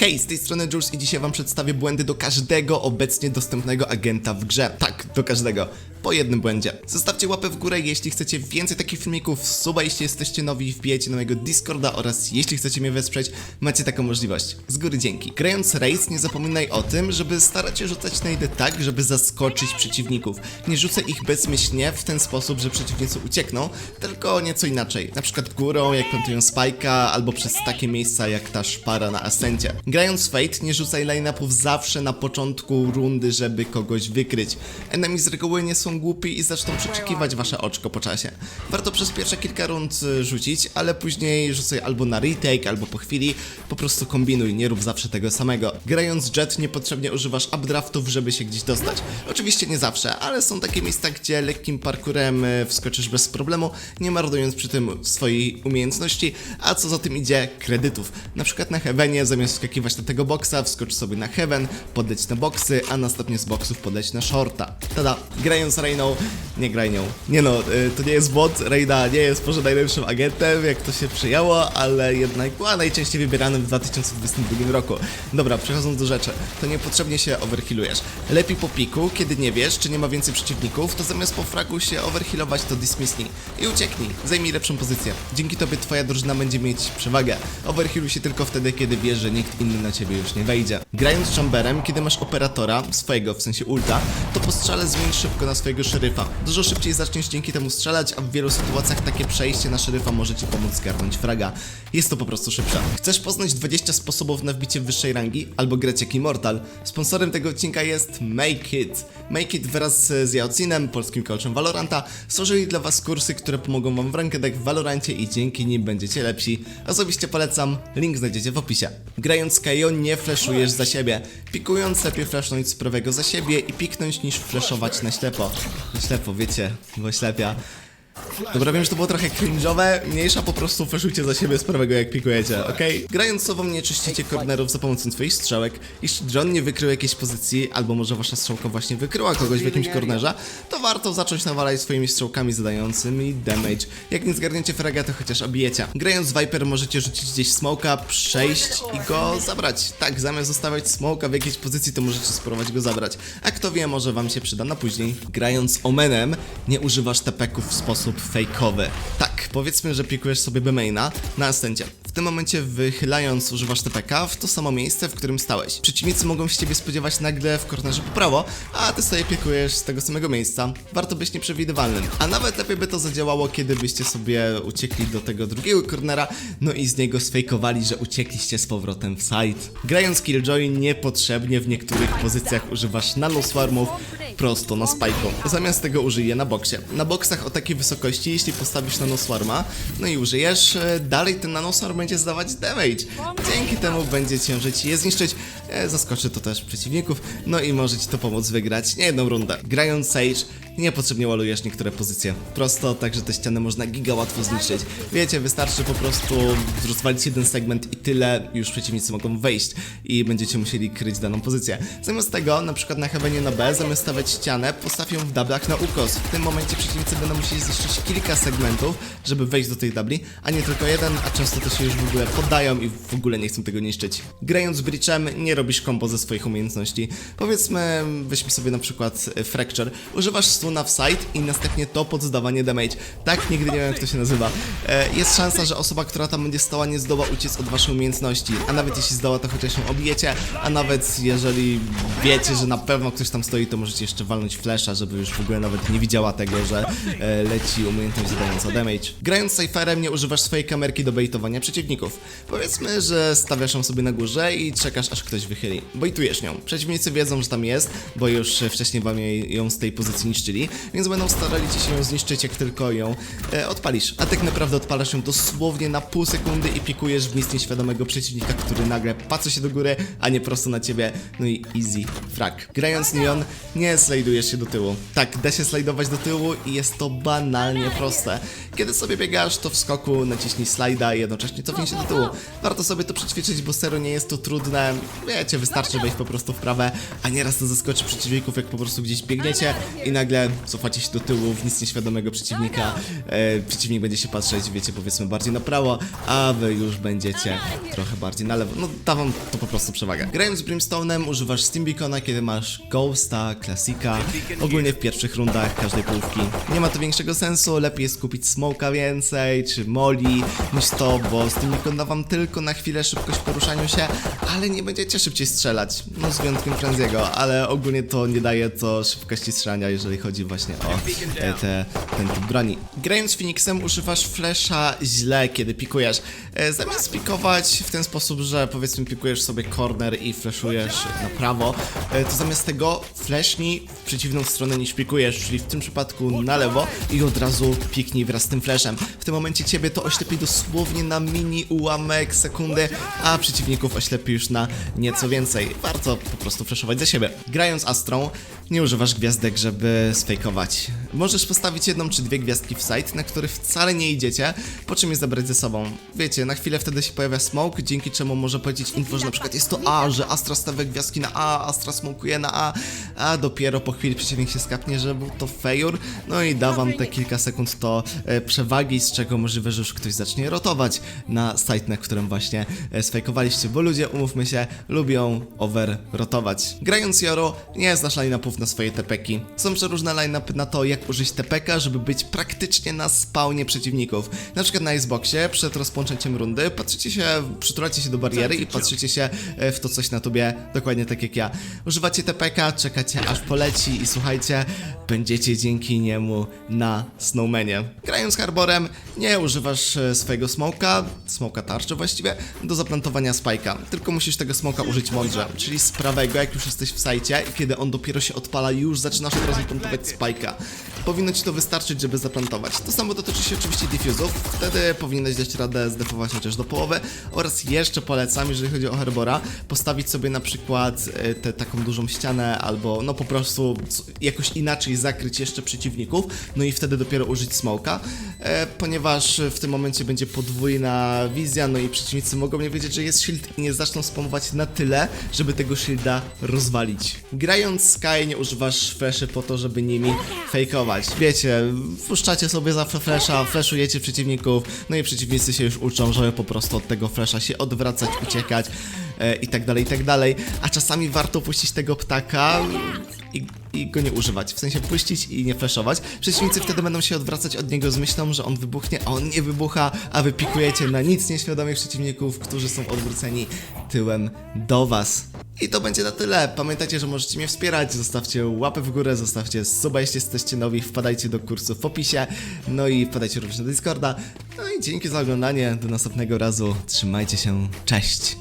Hej, z tej strony Jules i dzisiaj wam przedstawię błędy do każdego obecnie dostępnego agenta w grze. Tak, do każdego. Po jednym błędzie. Zostawcie łapę w górę, jeśli chcecie więcej takich filmików, suba jeśli jesteście nowi, wbijajcie na mojego Discorda oraz jeśli chcecie mnie wesprzeć, macie taką możliwość. Z góry dzięki. Grając Race, nie zapominaj o tym, żeby starać się rzucać najdy tak, żeby zaskoczyć przeciwników. Nie rzucę ich bezmyślnie w ten sposób, że przeciwnicy uciekną, tylko nieco inaczej. Na przykład górą, jak plantują spajka, albo przez takie miejsca jak ta szpara na Ascencie. Grając Fate, nie rzucaj line-upów zawsze na początku rundy, żeby kogoś wykryć. Enemy z reguły nie są głupi i zaczną przeczekiwać wasze oczko po czasie. Warto przez pierwsze kilka rund y, rzucić, ale później rzucaj albo na retake, albo po chwili. Po prostu kombinuj, nie rób zawsze tego samego. Grając Jet niepotrzebnie używasz updraftów, żeby się gdzieś dostać. Oczywiście nie zawsze, ale są takie miejsca, gdzie lekkim parkurem y, wskoczysz bez problemu, nie marnując przy tym swojej umiejętności, a co za tym idzie, kredytów. Na przykład na Heavenie zamiast wskakiwać na tego boksa, wskocz sobie na Heaven, podleć na boksy, a następnie z boksów podleć na shorta. Tada, grając Reyną, nie graj nią. Nie no, y, to nie jest bot, Reyna nie jest może najlepszym agentem, jak to się przyjęło, ale jednak była najczęściej wybieranym w 2022 roku. Dobra, przechodząc do rzeczy, to niepotrzebnie się overhealujesz. Lepiej po piku, kiedy nie wiesz, czy nie ma więcej przeciwników, to zamiast po fragu się overhealować, to dismissnij i ucieknij, zajmij lepszą pozycję. Dzięki tobie twoja drużyna będzie mieć przewagę. Overhealuj się tylko wtedy, kiedy wiesz, że nikt inny na ciebie już nie wejdzie. Grając Chamberem, kiedy masz operatora, swojego w sensie ulta, to po strzale zmień szybko na swojego szeryfa. Dużo szybciej zaczniesz dzięki temu strzelać, a w wielu sytuacjach takie przejście na szeryfa może ci pomóc zgarnąć fraga. Jest to po prostu szybsze. Chcesz poznać 20 sposobów na wbicie wyższej rangi albo grać jak Immortal? Sponsorem tego odcinka jest Make It. Make It wraz z Jacinem, polskim coachem Valoranta, stworzyli dla was kursy, które pomogą wam w rankedach w Valorancie i dzięki nim będziecie lepsi. Osobiście polecam, link znajdziecie w opisie. Grając KO nie flashujesz za siebie. Pikując lepiej flashnąć z prawego za siebie i piknąć niż flashować na ślepo. Na ślepo, wiecie, bo ślepia. Dobra, wiem, że to było trochę cringe'owe, mniejsza po prostu flashujcie za siebie z prawego jak pikujecie, okej? Grając sobą nie czyścicie cornerów za pomocą swoich strzałek. Jeśli John nie wykrył jakiejś pozycji, albo może wasza strzałka właśnie wykryła kogoś w jakimś cornerze, to warto zacząć nawalać swoimi strzałkami zadającymi damage. Jak nie zgarniecie fraga, to chociaż obijecie. Grając Viper możecie rzucić gdzieś smoka, przejść i go zabrać. Tak, zamiast zostawiać smoka w jakiejś pozycji, to możecie spróbować go zabrać. A kto wie, może wam się przyda na później. Grając Omenem, nie używasz tepeków w sposób fejkowy. Tak, powiedzmy, że pikujesz sobie B-maina na ascencie. W tym momencie wychylając używasz TPK w to samo miejsce, w którym stałeś. Przeciwnicy mogą się ciebie spodziewać nagle w kornerze po prawo, a ty sobie pikujesz z tego samego miejsca. Warto być nieprzewidywalnym. A nawet lepiej by to zadziałało, kiedy byście sobie uciekli do tego drugiego kornera, no i z niego sfejkowali, że uciekliście z powrotem w side. Grając Killjoy niepotrzebnie w niektórych pozycjach używasz nanoswarmów prosto na spajku. Zamiast tego użyj je na boksie. Na boksach o takiej wysokości, jeśli postawisz nanoswarma, no i użyjesz, e, dalej ten nanoswarm będzie zdawać damage. Dzięki temu będzie ciężej ci je zniszczyć, e, zaskoczy to też przeciwników, no i może ci to pomóc wygrać nie jedną rundę. Grając Sage, niepotrzebnie walujesz niektóre pozycje. Prosto, tak że te ściany można giga łatwo zniszczyć. Wiecie, wystarczy po prostu rozwalić jeden segment i tyle, już przeciwnicy mogą wejść i będziecie musieli kryć daną pozycję. Zamiast tego, na przykład na Heavenie na B, zamiast stawiać ścianę, postaw ją w dublach na ukos. W tym momencie przeciwnicy będą musieli zniszczyć kilka segmentów, żeby wejść do tej dubli, a nie tylko jeden, a często to się już w ogóle poddają i w ogóle nie chcą tego niszczyć. Grając Breachem, nie robisz combo ze swoich umiejętności. Powiedzmy, weźmy sobie na przykład e, Fracture. Używasz stuna w side i następnie to pod zdawanie damage. Tak, nigdy nie wiem jak to się nazywa. E, jest szansa, że osoba, która tam będzie stała, nie zdoła uciec od waszej umiejętności. A nawet jeśli zdoła, to chociaż ją obijecie, a nawet jeżeli wiecie, że na pewno ktoś tam stoi, to możecie jeszcze walnąć flasha, żeby już w ogóle nawet nie widziała tego, że e, leci umiejętność zadająca damage. Grając Cypherem nie używasz swojej kamerki do baitowania przeciwników. Powiedzmy, że stawiasz ją sobie na górze i czekasz aż ktoś wychyli. Bojtujesz nią. Przeciwnicy wiedzą, że tam jest, bo już wcześniej wam ją z tej pozycji niszczyli, więc będą starali ci się ją zniszczyć, jak tylko ją e, odpalisz. A tak naprawdę odpalasz ją dosłownie na pół sekundy i pikujesz w miejsc nieświadomego przeciwnika, który nagle patrzy się do góry, a nie prosto na ciebie. No i easy frag. Grając Neon, nie slajdujesz się do tyłu. Tak, da się slajdować do tyłu i jest to banalnie proste. Kiedy sobie biegasz, to w skoku naciśnij slajda i jednocześnie cofnij się do tyłu. Warto sobie to przećwiczyć, bo serio nie jest to trudne. Wiecie, wystarczy wejść po prostu w prawe, a nieraz to zaskoczy przeciwników, jak po prostu gdzieś biegniecie i nagle cofacie się do tyłu w nic nieświadomego przeciwnika. E, przeciwnik będzie się patrzeć, wiecie, powiedzmy bardziej na prawo, a wy już będziecie trochę bardziej na lewo. No, da wam to po prostu przewagę. Grając z Brimstone'em używasz Steam Beacona, kiedy masz Ghosta, Klasika, ogólnie w pierwszych rundach każdej połówki. Nie ma to większego sensu, lepiej jest kupić Smoka więcej, czy Moli, niż to, bo Steam Beacon da wam tylko na chwilę szybkość w poruszaniu się, ale nie będziecie szybciej strzelać. No z wyjątkiem Frenziego, ale ogólnie to nie daje to szybkości strzelania, jeżeli chodzi właśnie o e, te, ten typ broni. Grając Phoenixem używasz flasha źle, kiedy pikujesz. E, zamiast pikować w ten sposób, że powiedzmy pikujesz sobie corner i flashujesz na prawo, e, to zamiast tego flashnij w przeciwną stronę niż pikujesz, czyli w tym przypadku na lewo i od razu piknij wraz z tym flashem. W tym momencie ciebie to oślepi dosłownie na mini ułamek sekundy, a przeciwników oślepi już na nieco więcej. Warto po prostu flashować za siebie. Grając Astrą, nie używasz gwiazdek, żeby sfejkować. Możesz postawić jedną czy dwie gwiazdki w site, na których wcale nie idziecie, po czym je zabrać ze sobą. Wiecie, na chwilę wtedy się pojawia smoke, dzięki czemu może powiedzieć info, że na przykład jest to A, że Astra stawia gwiazdki na A, Astra smokuje na A, a dopiero po chwili przeciwnik się skapnie, że był to fejur, no i da wam te kilka sekund to e, przewagi, z czego możliwe, że już ktoś zacznie rotować na site, na którym właśnie e, sfejkowaliście, bo ludzie, umówmy się, lubią over rotować. Grając Joro, nie znasz line-upów na swoje tepeki. Są przeróżne line-upy na to, jak użyć tepeka, żeby być praktycznie na spawnie przeciwników. Na przykład na Xboxie, przed rozpoczęciem rundy, patrzycie się, przytulacie się do bariery i patrzycie się e, w to coś na tubie, dokładnie tak jak ja. Używacie tepeka, czekacie aż poleci i słuchajcie, będziecie dzięki niemu na Snowmanie. Grając Harborem, nie używasz e, swojego smoka, smoka tarczy właściwie, do zaplantowania spajka, tylko musisz tego smoka użyć mądrze, czyli z prawego, jak już jesteś w sajcie i kiedy on dopiero się odpala, już zaczynasz od razu plantować spajka. Powinno ci to wystarczyć, żeby zaplantować. To samo dotyczy się oczywiście diffuzów, wtedy powinieneś dać radę zdefować chociaż do połowy oraz jeszcze polecam, jeżeli chodzi o Herbora, postawić sobie na przykład e, tę taką dużą ścianę albo no po prostu jakoś inaczej zakryć jeszcze przeciwników, no i wtedy dopiero użyć smoka, e, ponieważ w tym momencie będzie podwójna wizja, no i przeciwnicy mogą nie wiedzieć, że jest shield i nie zaczną spamować na tyle, żeby tego shielda rozwalić. Grając Sky nie używasz fleszy po to, żeby nimi fejkować. Wiecie, wpuszczacie sobie za flasha, flashujecie przeciwników, no i przeciwnicy się już uczą, żeby po prostu od tego flasha się odwracać, uciekać i tak dalej, i tak dalej. A czasami warto puścić tego ptaka i, i go nie używać. W sensie puścić i nie flashować. Przeciwnicy wtedy będą się odwracać od niego z myślą, że on wybuchnie, a on nie wybucha, a wy pikujecie na nic nieświadomych przeciwników, którzy są odwróceni tyłem do was. I to będzie na tyle. Pamiętajcie, że możecie mnie wspierać. Zostawcie łapę w górę, zostawcie suba, jeśli jesteście nowi. Wpadajcie do kursu w opisie. No i wpadajcie również na Discorda. No i dzięki za oglądanie. Do następnego razu. Trzymajcie się. Cześć.